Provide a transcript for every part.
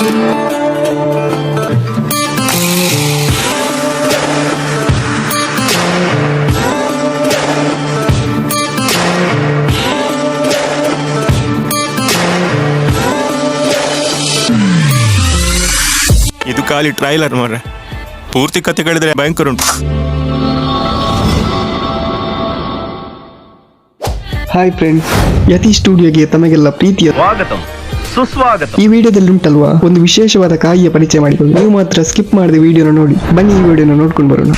ಇದು ಖಾಲಿ ಟ್ರೈಲರ್ ಮಾರ್ರೆ. ಪೂರ್ತಿ ಕಥೆಗಳಿದ್ರೆ ಭಯಂಕರ ಉಂಟು. ಹಾಯ್ ಫ್ರೆಂಡ್ಸ್ ಯತಿ ಸ್ಟುಡಿಯೋಗೆ ತಮಗೆಲ್ಲ ಪ್ರೀತಿಯ ಸ್ವಾಗತ. ಸುಸ್ವಾಗತಂ. ಈ ವಿಡಿಯೋದಲ್ಲಿ ಉಂಟಲ್ವಾ ಒಂದು ವಿಶೇಷವಾದ ಕಾಯಿಯ ಪರಿಚಯ ಮಾಡಿಕೊಂಡು ನೀವು ಮಾತ್ರ ಸ್ಕಿಪ್ ಮಾಡದೆ ವಿಡಿಯೋನ ನೋಡಿ ಬನ್ನಿ ಈ ವಿಡಿಯೋನ ನೋಡ್ಕೊಂಡು ಬರೋಣ.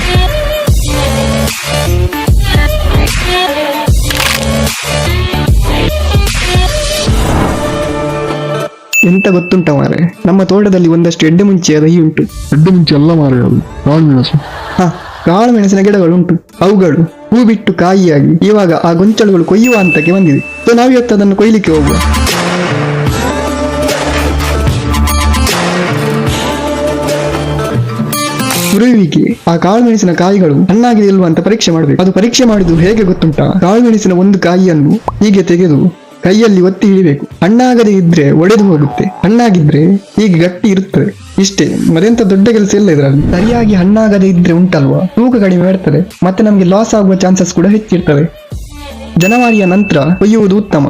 ಎಂತ ಗೊತ್ತುಂಟ ಮಾರೆ ನಮ್ಮ ತೋಟದಲ್ಲಿ ಒಂದಷ್ಟು ಎಡ್ಡೆ ಮುಂಚೆ ರಹಿ ಉಂಟು. ಎಡ್ಡೆ ಮುಂಚೆ ಎಲ್ಲ ಮಾರೆ ಅದು ಕಾಳು ಮೆಣಸು. ಹ ಕಾಳು ಮೆಣಸಿನ ಗಿಡಗಳುಂಟು ಅವುಗಳು ಹೂ ಬಿಟ್ಟು ಕಾಯಿಯಾಗಿ ಇವಾಗ ಆ ಗೊಂಚಲುಗಳು ಕೊಯ್ಯುವ ಹಂತಕ್ಕೆ ಬಂದಿದೆ. ಸೊ ನಾವಿವತ್ತು ಅದನ್ನು ಕೊಯ್ಲಿಕ್ಕೆ ಹೋಗುವ. ಹುರುವಿಗೆ ಆ ಕಾಳು ಮೆಣಸಿನ ಕಾಯಿಗಳು ಹಣ್ಣಾಗಿದೆ ಇಲ್ವಾ ಅಂತ ಪರೀಕ್ಷೆ ಮಾಡಬೇಕು. ಅದು ಪರೀಕ್ಷೆ ಮಾಡಿದ್ದು ಹೇಗೆ ಗೊತ್ತುಂಟಾ? ಕಾಳು ಮೆಣಸಿನ ಒಂದು ಕಾಯಿಯನ್ನು ಹೀಗೆ ತೆಗೆದು ಕೈಯಲ್ಲಿ ಒತ್ತಿ ಹಿಡಿಬೇಕು. ಹಣ್ಣಾಗದೆ ಇದ್ರೆ ಒಡೆದು ಹೋಗುತ್ತೆ. ಹಣ್ಣಾಗಿದ್ರೆ ಹೀಗೆ ಗಟ್ಟಿ ಇರುತ್ತದೆ ಇಷ್ಟೇ ಮರೆಂತ ದೊಡ್ಡ ಕೆಲಸ ಇಲ್ಲ ಇದರಲ್ಲಿ. ಸರಿಯಾಗಿ ಹಣ್ಣಾಗದೇ ಇದ್ರೆ ಉಂಟಲ್ವಾ? ತೂಕ ಕಡಿಮೆ ಇರ್ತದೆ ಮತ್ತೆ ನಮಗೆ ಲಾಸ್ ಆಗುವ ಚಾನ್ಸಸ್ ಕೂಡ ಹೆಚ್ಚಿರ್ತದೆ. ಜನವರಿಯ ನಂತರ ಕೊಯ್ಯುವುದು ಉತ್ತಮ.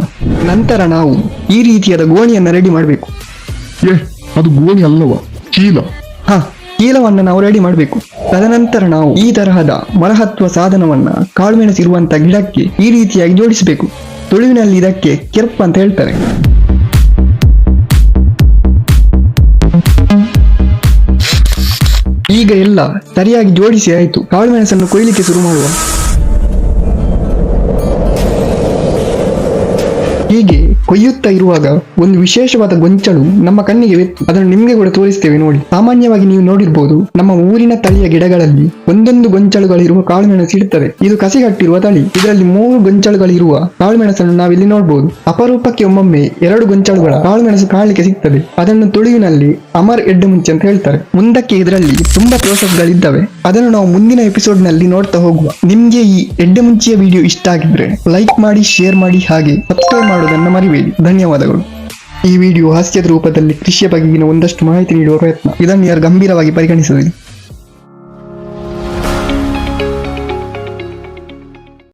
ನಂತರ ನಾವು ಈ ರೀತಿಯಾದ ಗೋಣಿಯನ್ನು ರೆಡಿ ಮಾಡಬೇಕು. ಏ ಅದು ಗೋಣಿ ಅಲ್ಲವಾ? ಚೀಲ. ಹ. ಚೀಲವನ್ನು ನಾವು ರೆಡಿ ಮಾಡಬೇಕು. ತದನಂತರ ನಾವು ಈ ತರಹದ ಮರಹತ್ವ ಸಾಧನವನ್ನ ಕಾಳುಮೆಣಸು ಇರುವಂತ ಗಿಡಕ್ಕೆ ಈ ರೀತಿಯಾಗಿ ಜೋಡಿಸಬೇಕು. ತುಳುವಿನಲ್ಲಿ ಇದಕ್ಕೆ ಕೆರ್ಪ್ ಅಂತ ಹೇಳ್ತಾರೆ. ಈಗ ಎಲ್ಲ ಸರಿಯಾಗಿ ಜೋಡಿಸಿ ಆಯಿತು. ಕಾಳುಮೆಣಸನ್ನು ಕೊಯ್ಲಿಕ್ಕೆ ಶುರು ಮಾಡುವ. ಕೊಯ್ಯುತ್ತಾ ಇರುವಾಗ ಒಂದು ವಿಶೇಷವಾದ ಗೊಂಚಲು ನಮ್ಮ ಕಣ್ಣಿಗೆ ಅದನ್ನು ನಿಮಗೆ ಕೂಡ ತೋರಿಸ್ತೇವೆ ನೋಡಿ. ಸಾಮಾನ್ಯವಾಗಿ ನೀವು ನೋಡಿರ್ಬೋದು, ನಮ್ಮ ಊರಿನ ತಳಿಯ ಗಿಡಗಳಲ್ಲಿ ಒಂದೊಂದು ಗೊಂಚಲುಗಳಿರುವ ಕಾಳುಮೆಣಸು ಇಡುತ್ತದೆ ಇದು ಕಸಿಗಟ್ಟಿರುವ ತಳಿ. ಇದರಲ್ಲಿ ಮೂರು ಗೊಂಚಲುಗಳಿರುವ ಕಾಳುಮೆಣಸನ್ನು ನಾವಿಲ್ಲಿ ನೋಡಬಹುದು ಅಪರೂಪಕ್ಕೆ ಒಮ್ಮೊಮ್ಮೆ ಎರಡು ಗೊಂಚಲುಗಳ ಕಾಳುಮೆಣಸು ಕಾಣಲಿಕ್ಕೆ ಸಿಗ್ತದೆ. ಅದನ್ನು ತುಳುವಿನಲ್ಲಿ ಅಮರ್ ಎಡ್ಡು ಮುಂಚೆ ಅಂತ ಹೇಳ್ತಾರೆ. ಮುಂದಕ್ಕೆ ಇದರಲ್ಲಿ ತುಂಬಾ ಗಳಿದ್ದಾವೆ ಅದನ್ನು ನಾವು ಮುಂದಿನ ಎಪಿಸೋಡ್ನಲ್ಲಿ ನೋಡ್ತಾ ಹೋಗುವ. ನಿಮ್ಗೆ ಈ ಎಡ್ಡೆ ಮುಂಚೆಯ ವಿಡಿಯೋ ಇಷ್ಟ ಆಗಿದ್ರೆ ಲೈಕ್ ಮಾಡಿ, ಶೇರ್ ಮಾಡಿ, ಹಾಗೆ ಸಬ್ಸ್ಕ್ರೈಬ್ ಮಾಡೋದನ್ನ ಮರಿಬೇಡಿ. ಧನ್ಯವಾದಗಳು. ಈ ವಿಡಿಯೋ ಹಾಸ್ಯದ ರೂಪದಲ್ಲಿ ಕೃಷಿಯ ಬಗೆಗಿನ ಒಂದಷ್ಟು ಮಾಹಿತಿ ನೀಡುವ ಪ್ರಯತ್ನ ಇದನ್ನು ಯಾರು ಗಂಭೀರವಾಗಿ ಪರಿಗಣಿಸದಿರಿ